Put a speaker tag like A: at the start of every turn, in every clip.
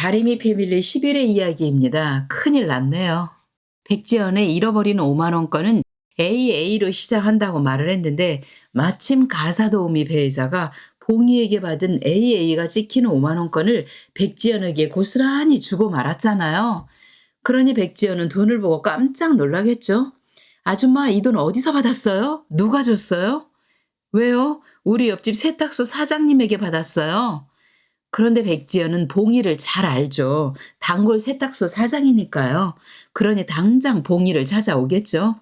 A: 다리미 패밀리 11회 이야기입니다. 큰일 났네요. 백지연의 잃어버린 5만원권은 AA로 시작한다고 말을 했는데 마침 가사도우미 배회자가 봉이에게 받은 AA가 찍힌 5만원권을 백지연에게 고스란히 주고 말았잖아요. 그러니 백지연은 돈을 보고 깜짝 놀라겠죠. 아줌마 이 돈 어디서 받았어요? 누가 줬어요? 왜요? 우리 옆집 세탁소 사장님에게 받았어요. 그런데 백지연은 봉이를 잘 알죠. 단골 세탁소 사장이니까요. 그러니 당장 봉이를 찾아오겠죠.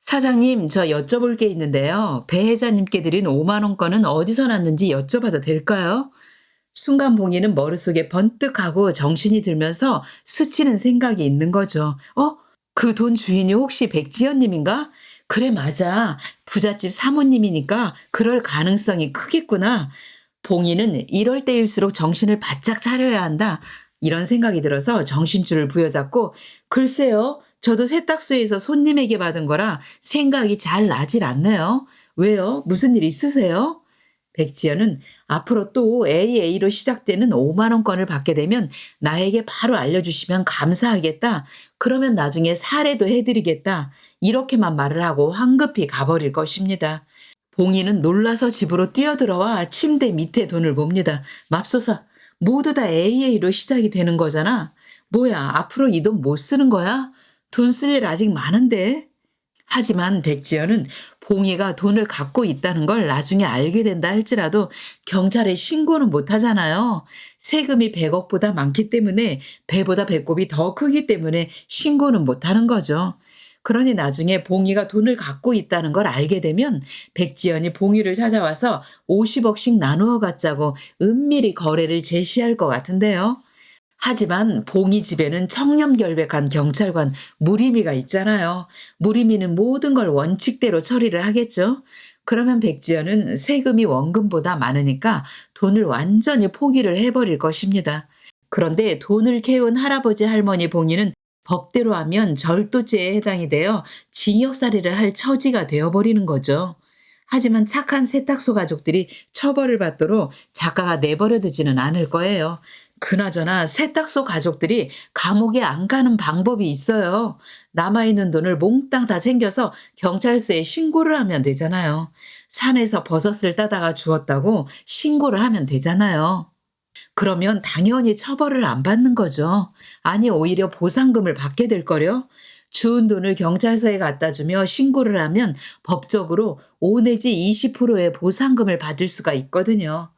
A: 사장님, 저 여쭤볼 게 있는데요. 배 회자님께 드린 5만원권은 어디서 났는지 여쭤봐도 될까요? 순간 봉이는 머릿속에 번뜩하고 정신이 들면서 스치는 생각이 있는 거죠. 어? 그 돈 주인이 혹시 백지연님인가? 그래, 맞아. 부잣집 사모님이니까 그럴 가능성이 크겠구나. 봉이는 이럴 때일수록 정신을 바짝 차려야 한다. 이런 생각이 들어서 정신줄을 부여잡고 글쎄요. 저도 세탁소에서 손님에게 받은 거라 생각이 잘 나질 않네요. 왜요? 무슨 일 있으세요? 백지연은 앞으로 또 AA로 시작되는 5만원권을 받게 되면 나에게 바로 알려주시면 감사하겠다. 그러면 나중에 사례도 해드리겠다. 이렇게만 말을 하고 황급히 가버릴 것입니다. 봉이는 놀라서 집으로 뛰어들어와 침대 밑에 돈을 봅니다. 맙소사, 모두 다 AA로 시작이 되는 거잖아. 뭐야, 앞으로 이 돈 못 쓰는 거야? 돈 쓸 일 아직 많은데? 하지만 백지연은 봉이가 돈을 갖고 있다는 걸 나중에 알게 된다 할지라도 경찰에 신고는 못 하잖아요. 세금이 100억보다 많기 때문에 배보다 배꼽이 더 크기 때문에 신고는 못 하는 거죠. 그러니 나중에 봉이가 돈을 갖고 있다는 걸 알게 되면 백지연이 봉이를 찾아와서 50억씩 나누어 갖자고 은밀히 거래를 제시할 것 같은데요. 하지만 봉이 집에는 청렴결백한 경찰관 무리미가 있잖아요. 무리미는 모든 걸 원칙대로 처리를 하겠죠. 그러면 백지연은 세금이 원금보다 많으니까 돈을 완전히 포기를 해버릴 것입니다. 그런데 돈을 캐온 할아버지 할머니 봉이는 법대로 하면 절도죄에 해당이 되어 징역살이를 할 처지가 되어버리는 거죠. 하지만 착한 세탁소 가족들이 처벌을 받도록 작가가 내버려 두지는 않을 거예요. 그나저나 세탁소 가족들이 감옥에 안 가는 방법이 있어요. 남아있는 돈을 몽땅 다 챙겨서 경찰서에 신고를 하면 되잖아요. 산에서 버섯을 따다가 주었다고 신고를 하면 되잖아요. 그러면 당연히 처벌을 안 받는 거죠. 아니, 오히려 보상금을 받게 될 거려. 주운 돈을 경찰서에 갖다 주며 신고를 하면 법적으로 5 내지 20%의 보상금을 받을 수가 있거든요.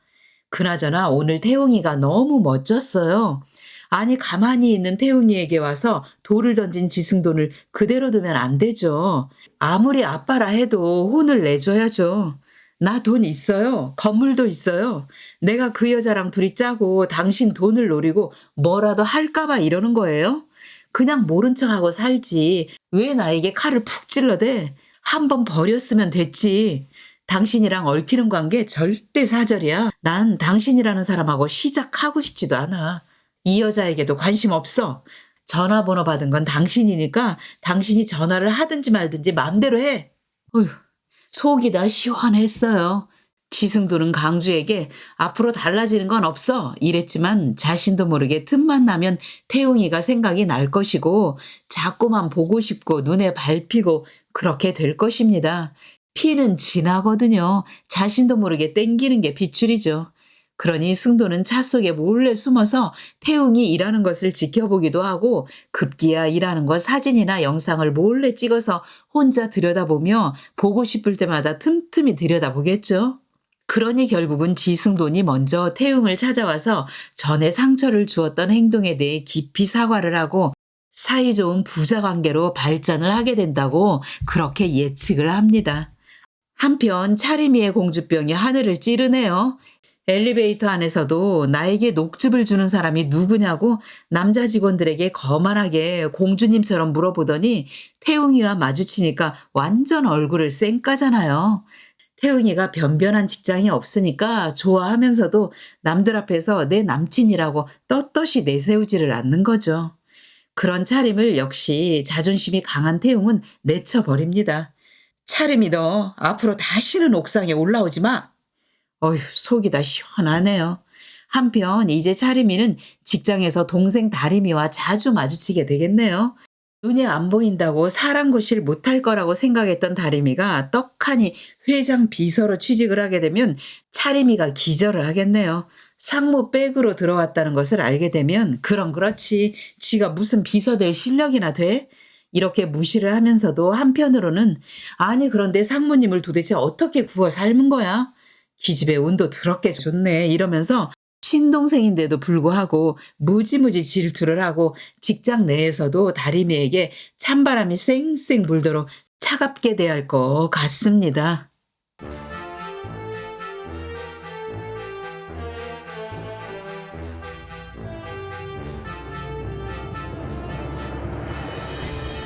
A: 그나저나 오늘 태웅이가 너무 멋졌어요. 아니, 가만히 있는 태웅이에게 와서 돌을 던진 지승돈을 그대로 두면 안 되죠. 아무리 아빠라 해도 혼을 내줘야죠. 나 돈 있어요. 건물도 있어요. 내가 그 여자랑 둘이 짜고 당신 돈을 노리고 뭐라도 할까봐 이러는 거예요? 그냥 모른 척하고 살지. 왜 나에게 칼을 푹 찔러대? 한 번 버렸으면 됐지. 당신이랑 얽히는 관계 절대 사절이야. 난 당신이라는 사람하고 시작하고 싶지도 않아. 이 여자에게도 관심 없어. 전화번호 받은 건 당신이니까 당신이 전화를 하든지 말든지 마음대로 해. 어휴, 속이 다 시원했어요. 지승도는 강주에게 앞으로 달라지는 건 없어 이랬지만 자신도 모르게 틈만 나면 태웅이가 생각이 날 것이고 자꾸만 보고 싶고 눈에 밟히고 그렇게 될 것입니다. 피는 진하거든요. 자신도 모르게 땡기는 게 비출이죠. 그러니 승도는 차 속에 몰래 숨어서 태웅이 일하는 것을 지켜보기도 하고 급기야 일하는 것 사진이나 영상을 몰래 찍어서 혼자 들여다보며 보고 싶을 때마다 틈틈이 들여다보겠죠. 그러니 결국은 지승돈이 먼저 태웅을 찾아와서 전에 상처를 주었던 행동에 대해 깊이 사과를 하고 사이좋은 부자 관계로 발전을 하게 된다고 그렇게 예측을 합니다. 한편 차리미의 공주병이 하늘을 찌르네요. 엘리베이터 안에서도 나에게 녹즙을 주는 사람이 누구냐고 남자 직원들에게 거만하게 공주님처럼 물어보더니 태웅이와 마주치니까 완전 얼굴을 쌩까잖아요. 태웅이가 변변한 직장이 없으니까 좋아하면서도 남들 앞에서 내 남친이라고 떳떳이 내세우지를 않는 거죠. 그런 차림을 역시 자존심이 강한 태웅은 내쳐버립니다. 차림이 너 앞으로 다시는 옥상에 올라오지 마. 어휴 속이 다 시원하네요. 한편 이제 차림이는 직장에서 동생 다림이와 자주 마주치게 되겠네요. 눈에 안 보인다고 사랑구실 못할 거라고 생각했던 다림이가 떡하니 회장 비서로 취직을 하게 되면 차림이가 기절을 하겠네요. 상무 백으로 들어왔다는 것을 알게 되면 그럼 그렇지 지가 무슨 비서 될 실력이나 돼? 이렇게 무시를 하면서도 한편으로는 아니 그런데 상무님을 도대체 어떻게 구워 삶은 거야? 기집애 운도 더럽게 좋네 이러면서 친동생인데도 불구하고 무지무지 질투를 하고 직장 내에서도 다리미에게 찬바람이 쌩쌩 불도록 차갑게 대할 것 같습니다.